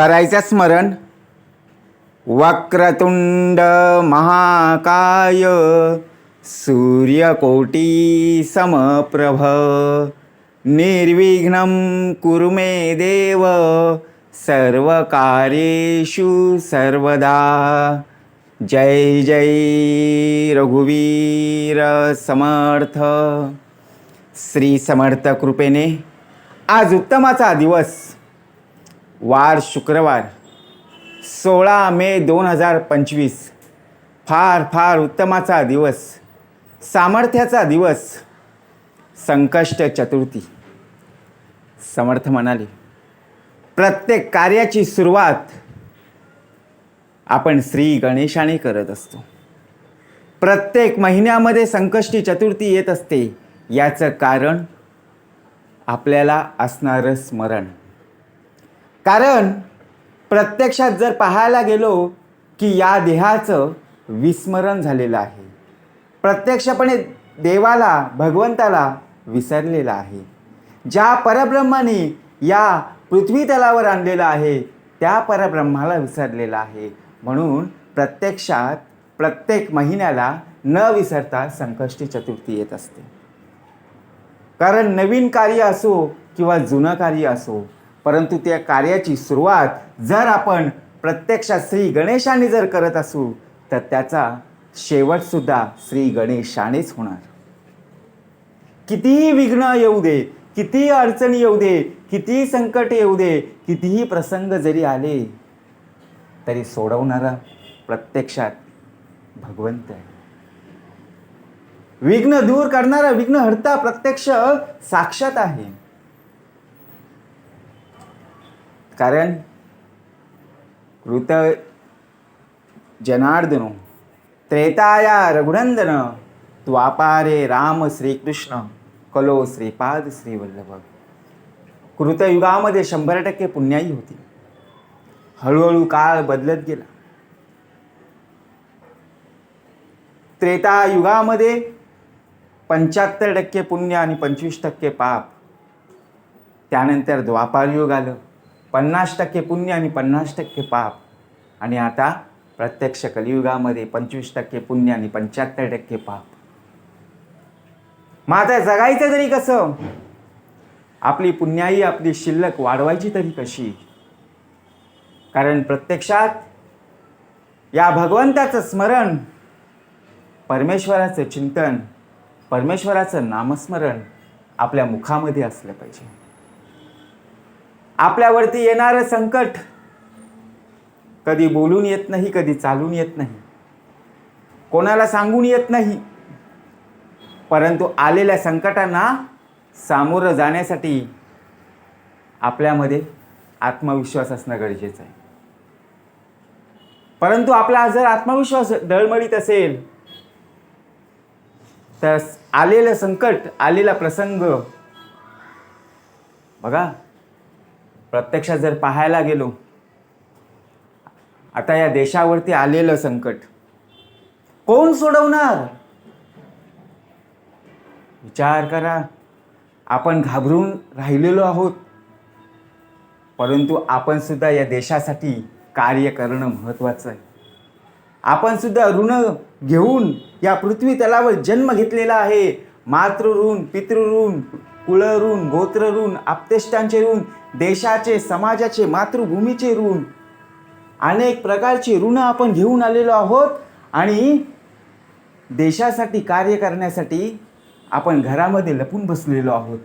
करायचं स्मरण? वक्रतुंड महाकाय सूर्यकोटी समप्रभ निर्विघ्नं कुरु मे देव सर्वकार्येषु सर्वदा। जय जय रघुवीर समर्थ। श्री समर्थ कृपेने आज उत्तमाचा दिवस वार शुक्रवार सोळा मे दोन हजार पंचवीस. फार फार उत्तमाचा दिवस सामर्थ्याचा दिवस संकष्ट चतुर्थी. समर्थ म्हणाले प्रत्येक कार्याची सुरुवात आपण श्री गणेशाने करत असतो. प्रत्येक महिन्यामध्ये संकष्टी चतुर्थी येत असते याचं कारण आपल्याला असणारं स्मरण. कारण प्रत्यक्षात जर पाहायला गेलो की या देहाचं विस्मरण झालेलं आहे. प्रत्यक्षपणे देवाला भगवंताला विसरलेला आहे. ज्या परब्रह्माने या पृथ्वी तलावर आणलेलं आहे त्या परब्रह्माला विसरलेला आहे. म्हणून प्रत्यक्षात प्रत्येक महिन्याला न विसरता संकष्टी चतुर्थी येत असते. कारण नवीन कार्य असो किंवा जुनं कार्य असो परंतु त्या कार्याची सुरुवात जर आपण प्रत्यक्षात श्री गणेशाने जर करत असू तर त्याचा शेवटसुद्धा श्री गणेशानेच होणार. कितीही विघ्न येऊ दे कितीही अडचणी येऊ दे कितीही संकट येऊ दे कितीही प्रसंग जरी आले तरी सोडवणारा प्रत्यक्षात भगवंत आहे. विघ्न दूर करणारा विघ्न हरता प्रत्यक्ष साक्षात आहे. कारण कृत जनार्दनो त्रेताया रघुनंदन द्वापारे राम श्रीकृष्ण कलो श्रीपाद श्रीवल्लभ. कृतयुगामध्ये शंभर टक्के पुण्याई होती. हळूहळू काळ बदलत गेला. त्रेतायुगामध्ये पंच्याहत्तर टक्के पुण्य आणि पंचवीस टक्के पाप. त्यानंतर द्वापारयुग आलं. पन्नास टक्के पुण्य आणि पन्नास टक्के पाप. आणि आता प्रत्यक्ष कलियुगामध्ये पंचवीस टक्के पुण्य आणि पंच्याहत्तर टक्के पाप. मग आता जगायचं तरी कसं? आपली पुण्याई आपली शिल्लक वाढवायची तरी कशी? कारण प्रत्यक्षात या भगवंताचं स्मरण परमेश्वराचं चिंतन परमेश्वराचं नामस्मरण आपल्या मुखामध्ये असलं पाहिजे. आपल्यावरती येणारं संकट कधी बोलून येत नाही कधी चालून येत नाही. कोणाला सांगून येत नाही. परंतु आलेल्या संकटांना सामोरं जाण्यासाठी आपल्यामध्ये आत्मविश्वास असणं गरजेचं आहे. परंतु आपला जर आत्मविश्वास डळमळीत असेल तर आलेलं संकट आलेला प्रसंग बघा प्रत्यक्षात जर पाहायला गेलो आता या देशावरती आलेलं संकट कोण सोडवणार? विचार करा. आपण घाबरून राहिलेलो आहोत. परंतु आपण सुद्धा या देशासाठी कार्य करणं महत्त्वाचं आहे. आपण सुद्धा ऋण घेऊन या पृथ्वी तलावर जन्म घेतलेला आहे. मातृऋण पितृऋण कुळऋण गोत्रऋण आपतेष्टांचे ऋण देशाचे समाजाचे मातृभूमीचे ऋण. अनेक प्रकारचे ऋण आपण घेऊन आलेलो आहोत आणि देशासाठी कार्य करण्यासाठी आपण घरामध्ये लपून बसलेलो आहोत.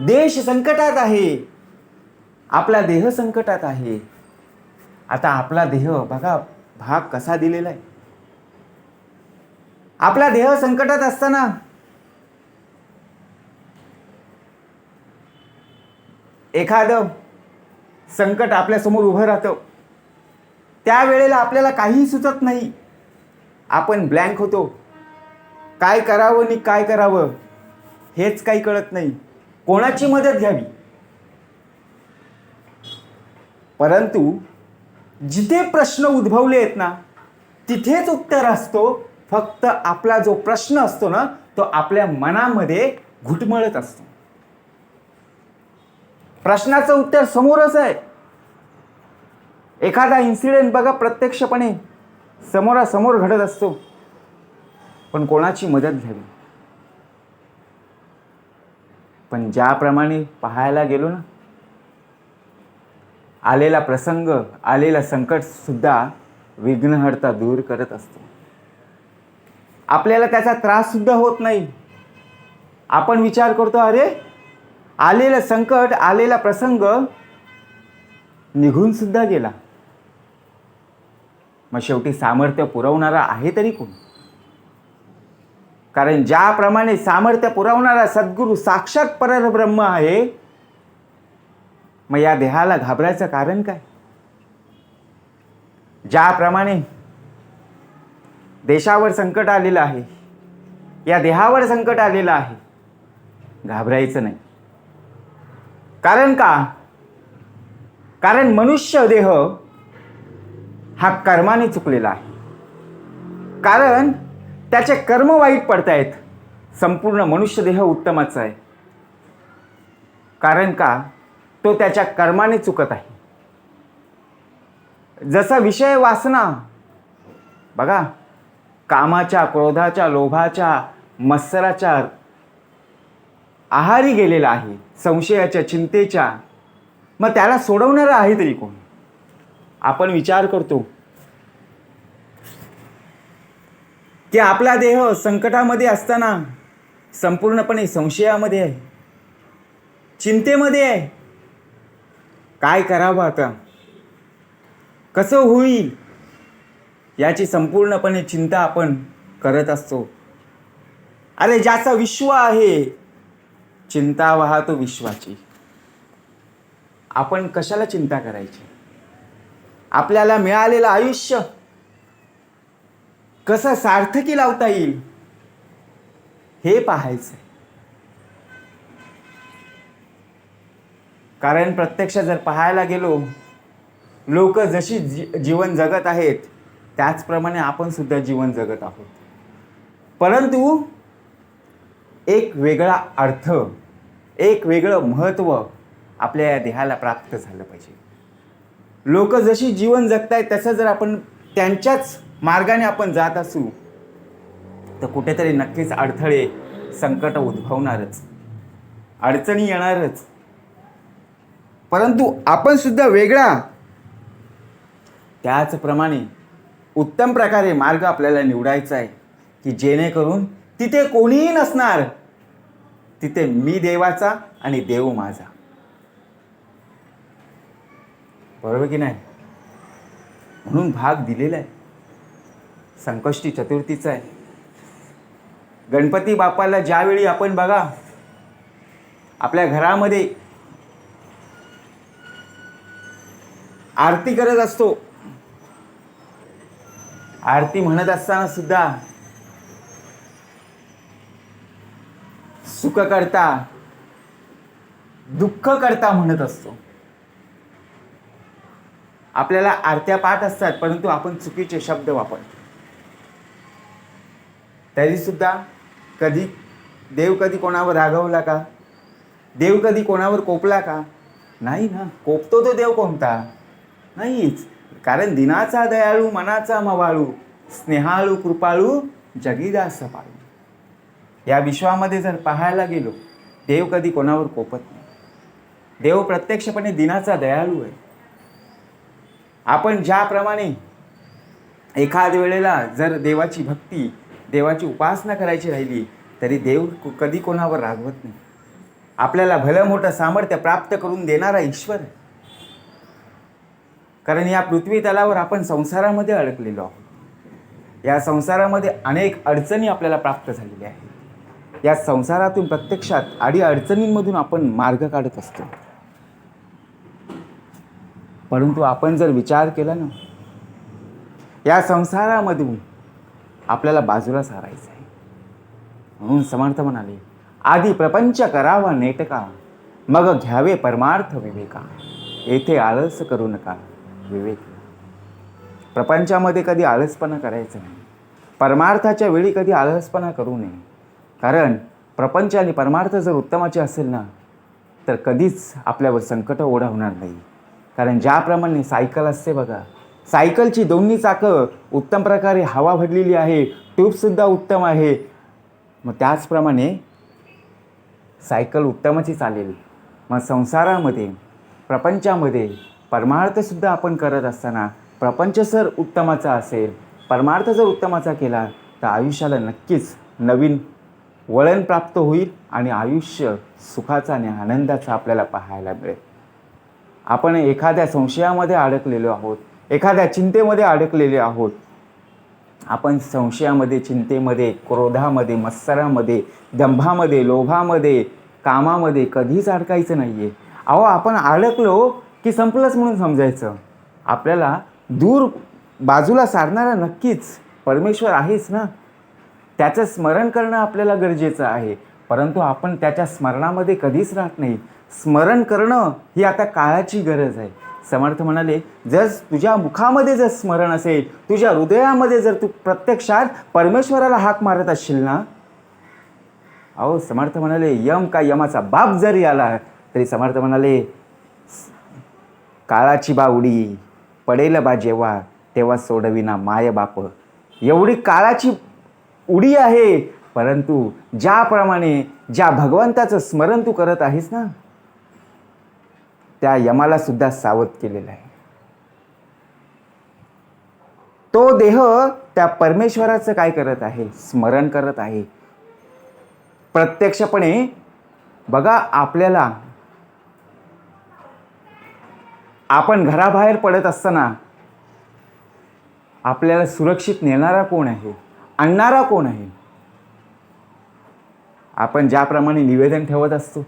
देश संकटात आहे. आपला देह संकटात आहे. आता आपला देह बघा भाग कसा दिलेला आहे. आपला देह संकटात असताना एखादं संकट आपल्यासमोर उभं राहतं. त्यावेळेला आपल्याला काहीही सुचत नाही. आपण ब्लँक होतो. काय करावं आणि काय करावं हेच काही कळत नाही. कोणाची मदत घ्यावी? परंतु जिथे प्रश्न उद्भवले आहेत ना तिथेच उत्तर असतो. फक्त आपला जो प्रश्न असतो ना तो आपल्या मनामध्ये घुटमळत असतो. प्रश्नाचं उत्तर समोरच आहे. एखादा इन्सिडेंट बघा प्रत्यक्षपणे. समोरासमोर घडत असतो. पण कोणाची मदत घ्यावी? पण ज्याप्रमाणे पाहायला गेलो ना आलेला प्रसंग आलेला संकट सुद्धा विघ्नहर्ता दूर करत असतो. आपल्याला त्याचा त्रास सुद्धा होत नाही. आपण विचार करतो अरे आलेलं संकट आलेला प्रसंग निघून सुद्धा गेला. मग शेवटी सामर्थ्य पुरवणारा आहे तरी कोण? कारण ज्याप्रमाणे सामर्थ्य पुरवणारा सद्गुरू साक्षात परब्रह्म आहे मग या देहाला घाबरायचं कारण काय? ज्याप्रमाणे देशावर संकट आलेलं आहे या देहावर संकट आलेलं आहे घाबरायचं नाही. कारण का? कारण मनुष्य देह हा कर्माने चुकलेला आहे. कारण त्याचे कर्म वाईट पडतायत. संपूर्ण मनुष्य देह उत्तमाचा आहे. कारण का? तो त्याच्या कर्माने चुकत आहे. जसा विषय वासना बघा कामाच्या क्रोधाच्या लोभाच्या मत्सराच्या आहारी गेलेला आहे संशयाच्या चिंतेच्या. मग त्याला सोडवणारा आहे तरी कोण? आपण विचार करतो. की आपला देह संकटामध्ये असताना संपूर्णपणे संशयामध्ये आहे चिंतेमध्ये आहे. काय करावं आता? कसं होईल? याची संपूर्णपणे चिंता आपण करत असतो. अरे ज्याचा विश्व आहे चिंता वाहतो विश्वाची. आपण कशाला चिंता करायची? आपल्याला मिळालेलं आयुष्य कसं सार्थकी लावता येईल? हे पाहायचं कारण प्रत्यक्ष जर पाहायला गेलो लोक जशी जी जीवन जगत आहेत त्याचप्रमाणे आपण सुद्धा जीवन जगत आहोत. परंतु एक वेगळा अर्थ एक वेगळं महत्त्व आपल्या या देहाला प्राप्त झालं पाहिजे. लोक जशी जीवन जगतायत तसं जर आपण त्यांच्याच मार्गाने आपण जात असू तर कुठेतरी नक्कीच अडथळे संकट उद्भवणारच. अडचणी येणारच. परंतु आपण सुद्धा वेगळा. त्याचप्रमाणे उत्तम प्रकारे मार्ग आपल्याला निवडायचा आहे की जेणेकरून तिथे कोणीही नसणार. तिथे मी देवाचा आणि देव माझा. बरोबर की नाही? म्हणून भाग दिलेला आहे. संकष्टी चतुर्थीचा आहे. गणपती बाप्पाला ज्यावेळी आपण बघा आपल्या घरामध्ये आरती करत असतो. आरती म्हणत असताना सुद्धा सुख करता दुःख करता म्हणत असतो. आपल्याला आरत्या पाठ असतात परंतु आपण चुकीचे शब्द वापरतो. तरी सुद्धा कधी देव कधी कोणावर रागवला का? देव कधी कोणावर कोपला का? नाही ना कोपतो तो देव कोणता? नाहीच. कारण दिनाचा दयाळू मनाचा मवाळू स्नेहाळू कृपाळू जगीदास पाळू. या विश्वामध्ये जर पाहायला गेलो देव कधी कोणावर कोपत नाही. देव प्रत्यक्षपणे दिनाचा दयाळू आहे. आपण ज्याप्रमाणे एखाद वेळेला जर देवाची भक्ती देवाची उपासना करायची राहिली तरी देव कधी कोणावर रागवत नाही. आपल्याला भलं मोठं सामर्थ्य प्राप्त करून देणारा ईश्वर आहे. कारण या पृथ्वी तलावर आपण संसारामध्ये अडकलेलो आहोत. या संसारामध्ये अनेक अडचणी आपल्याला प्राप्त झालेल्या आहेत. या संसारातून प्रत्यक्षात आडी अडचणींमधून आपण मार्ग काढत असतो. परंतु आपण जर विचार केला ना या संसारामधून आपल्याला बाजूला सारायचं आहे. म्हणून समर्थ म्हणाले आधी प्रपंच करावा नेटका मग घ्यावे परमार्थ विवेका. येथे आळस करू नका विवेक. प्रपंचामध्ये कधी आळसपणा करायचं नाही. परमार्थाच्या वेळी कधी आळसपणा करू नये. कारण प्रपंच आणि परमार्थ जर उत्तमाचे असेल ना तर कधीच आपल्यावर संकट ओढा होणार नाही. कारण ज्याप्रमाणे सायकल असते बघा सायकलची दोन्ही चाकं उत्तम प्रकारे हवा भरलेली आहे ट्यूबसुद्धा उत्तम आहे. मग त्याचप्रमाणे सायकल उत्तमची चालेल. मग संसारामध्ये प्रपंचामध्ये परमार्थसुद्धा आपण करत असताना प्रपंच सर उत्तमाचा असेल परमार्थ जर उत्तमाचा केला तर आयुष्याला नक्कीच नवीन वळण प्राप्त होईल आणि आयुष्य सुखाचं आणि आनंदाचं आपल्याला पाहायला मिळेल. आपण एखाद्या संशयामध्ये अडकलेलो आहोत एखाद्या चिंतेमध्ये अडकलेले आहोत आपण संशयामध्ये चिंतेमध्ये क्रोधामध्ये मत्सरामध्ये दंभामध्ये लोभामध्ये कामामध्ये कधीच अडकायचं नाही आहे अहो आपण अडकलो की संपलंच म्हणून समजायचं. आपल्याला दूर बाजूला सारणारा नक्कीच परमेश्वर आहेच ना? त्याचं स्मरण करणं आपल्याला गरजेचं आहे. परंतु आपण त्याच्या स्मरणामध्ये कधीच राहत नाही. स्मरण करणं ही आता काळाची गरज आहे. समर्थ म्हणाले जर तुझ्या मुखामध्ये जर स्मरण असेल तुझ्या हृदयामध्ये जर तू प्रत्यक्षात परमेश्वराला हाक मारत असशील ना? अहो समर्थ म्हणाले यम का यमाचा बाप जरी आला तरी समर्थ म्हणाले काळाची बावडी पडेल बा जेव्हा तेव्हा सोडविना माय बाप. एवढी काळाची उडी आहे. परंतु ज्याप्रमाणे ज्या भगवंताचं स्मरण तू करत आहेस ना त्या यमाला सुद्धा सावध केलेलं आहे. तो देह त्या परमेश्वराचं काय करत आहे? स्मरण करत आहे. प्रत्यक्षपणे बघा आपल्याला. आपण घराबाहेर पडत असताना आपल्याला सुरक्षित नेणारा कोण आहे? आणणारा कोण आहे? आपण ज्याप्रमाणे निवेदन ठेवत असतो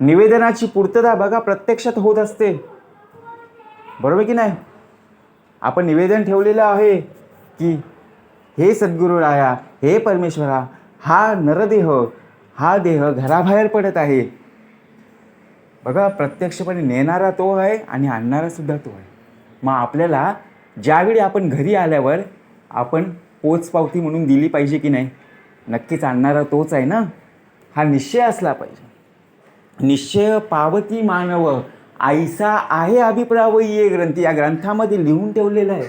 निवेदनाची पूर्तता बघा प्रत्यक्षात होत असते. बरोबर की नाही? आपण निवेदन ठेवलेलं आहे की हे सद्गुरू राया हे परमेश्वरा हा नरदेह हा देह घराबाहेर पडत आहे. बघा प्रत्यक्षपणे नेणारा तो आहे आणि आणणारा सुद्धा तो आहे. मग आपल्याला ज्यावेळी आपण घरी आल्यावर आपण पोचपावती म्हणून दिली पाहिजे की नाही? नक्कीच आणणारा तोच आहे ना? हा निश्चय असला पाहिजे. निश्चय पावती मानव. आईसा आहे अभिप्राव ये ग्रंथ. या ग्रंथामध्ये लिहून ठेवलेला आहे.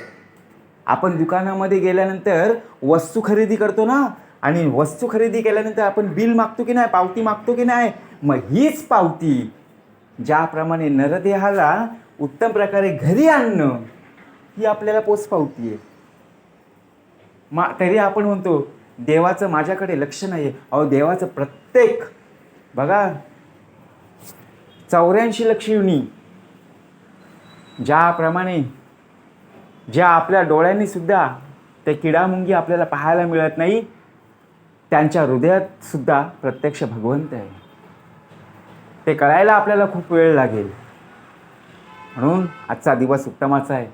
आपण दुकानामध्ये गेल्यानंतर वस्तू खरेदी करतो ना? आणि वस्तू खरेदी केल्यानंतर आपण बिल मागतो की नाही? पावती मागतो की नाही? मग हीच पावती ज्याप्रमाणे नरदेहाला उत्तम प्रकारे घरी आणणं ही आपल्याला पोचपावती आहे. मा तरी आपण म्हणतो देवाचं माझ्याकडे लक्ष नाही आहे अहो देवाचं प्रत्येक बघा चौऱ्याऐंशी लक्ष युनी ज्याप्रमाणे ज्या आपल्या डोळ्यांनी सुद्धा ते किडामुंगी आपल्याला पाहायला मिळत नाही त्यांच्या हृदयात सुद्धा प्रत्यक्ष भगवंत आहे. ते कळायला आपल्याला खूप वेळ लागेल. म्हणून आजचा दिवस उत्तमाचा आहे.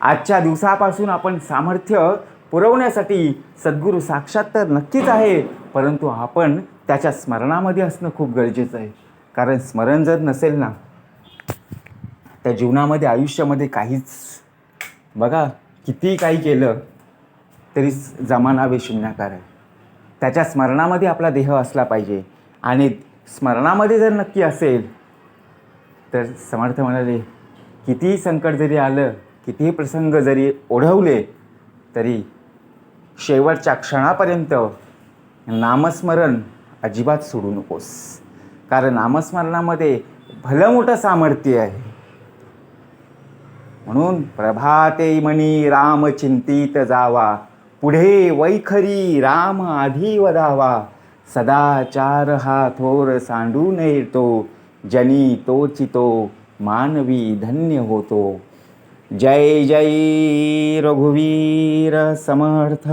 आजच्या दिवसापासून आपण सामर्थ्य पुरवण्यासाठी सद्गुरू साक्षात तर नक्कीच आहे परंतु आपण त्याच्या स्मरणामध्ये असणं खूप गरजेचं आहे. कारण स्मरण जर नसेल ना त्या जीवनामध्ये आयुष्यामध्ये काहीच बघा किती काही केलं तरी जमाना बेशून्याकार आहे. त्याच्या स्मरणामध्ये आपला देह असला पाहिजे. आणि स्मरणामध्ये जर नक्की असेल तर समर्थ म्हणाले कितीही संकट जरी आलं कितीही प्रसंग जरी ओढवले तरी शेवटच्या क्षणापर्यंत नामस्मरण अजिबात सोडू नकोस. कारण नामस्मरणामध्ये भलं मोठं सामर्थ्य आहे. म्हणून प्रभाते मनी राम चिंतित जावा. पुढे वैखरी राम आधी वधावा सदाचार हा थोर सांडू नये तो जनी तोची तो मानवी धन्य होतो. जय जय रघुवीर समर्थ.